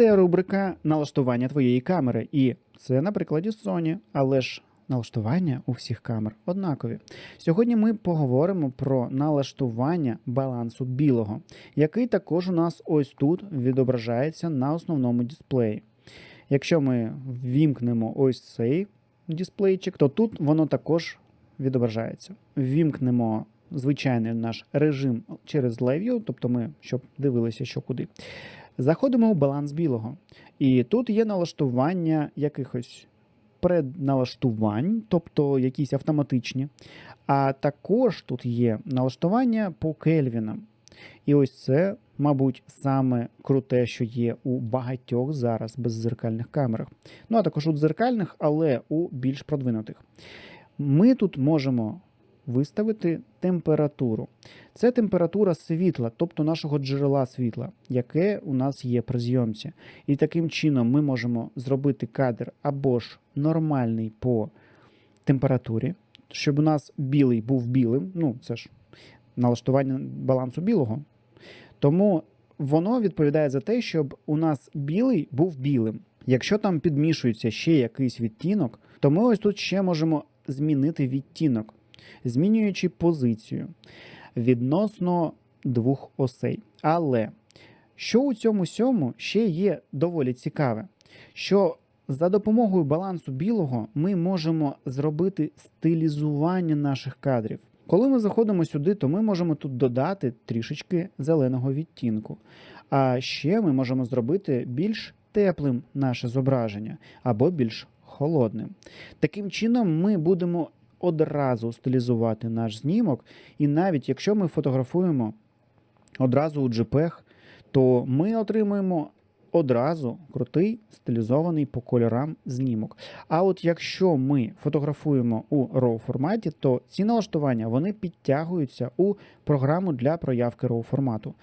Це рубрика налаштування твоєї камери. І це на прикладі Sony, але ж налаштування у всіх камер однакові. Сьогодні ми поговоримо про налаштування балансу білого, який також у нас ось тут відображається на основному дисплеї. Якщо ми ввімкнемо ось цей дисплейчик, то тут воно також відображається. Ввімкнемо звичайний наш режим через Live тобто ми щоб дивилися, що куди. Заходимо у баланс білого. І тут є налаштування якихось предналаштувань, тобто якісь автоматичні. А також тут є налаштування по кельвінам. І ось це, мабуть, саме круте, що є у багатьох зараз беззеркальних камерах. Ну а також у дзеркальних, але у більш продвинутих. Ми тут можемо виставити температуру. Це температура світла, тобто нашого джерела світла, яке у нас є при зйомці. І таким чином ми можемо зробити кадр або ж нормальний по температурі, щоб у нас білий був білим. Ну, це ж налаштування балансу білого. Тому воно відповідає за те, щоб у нас білий був білим. Якщо там підмішується ще якийсь відтінок, то ми ось тут ще можемо змінити відтінок, змінюючи позицію відносно двох осей. Але що у цьому сьому ще є доволі цікаве, що за допомогою балансу білого ми можемо зробити стилізування наших кадрів. Коли ми заходимо сюди, то ми можемо тут додати трішечки зеленого відтінку. А ще ми можемо зробити більш теплим наше зображення або більш холодним. Таким чином, ми будемо одразу стилізувати наш знімок, і навіть якщо ми фотографуємо одразу у JPEG, то ми отримуємо одразу крутий стилізований по кольорам знімок. А от якщо ми фотографуємо у RAW форматі, то ці налаштування вони підтягуються у програму для проявки RAW формату.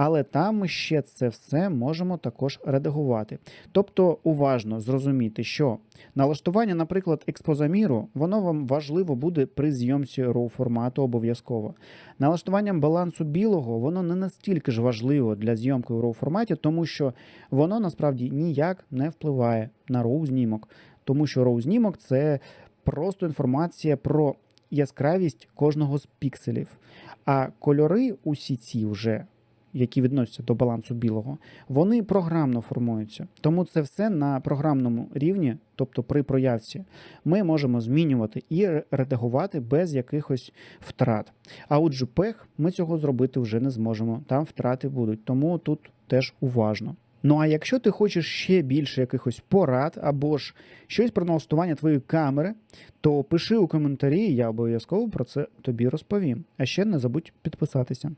Але там ми ще це все можемо також редагувати. Тобто уважно зрозуміти, що налаштування, наприклад, експозаміру, воно вам важливо буде при зйомці RAW формату обов'язково. Налаштуванням балансу білого воно не настільки ж важливо для зйомки у RAW форматі, тому що воно насправді ніяк не впливає на RAW знімок, тому що RAW знімок це просто інформація про яскравість кожного з пікселів. А кольори усі ці вже які відносяться до балансу білого, вони програмно формуються. Тому це все на програмному рівні, тобто при проявці, ми можемо змінювати і редагувати без якихось втрат. А у JPEG ми цього зробити вже не зможемо. Там втрати будуть. Тому тут теж уважно. Ну а якщо ти хочеш ще більше якихось порад або ж щось про налаштування твоєї камери, то пиши у коментарі, я обов'язково про це тобі розповім. А ще не забудь підписатися.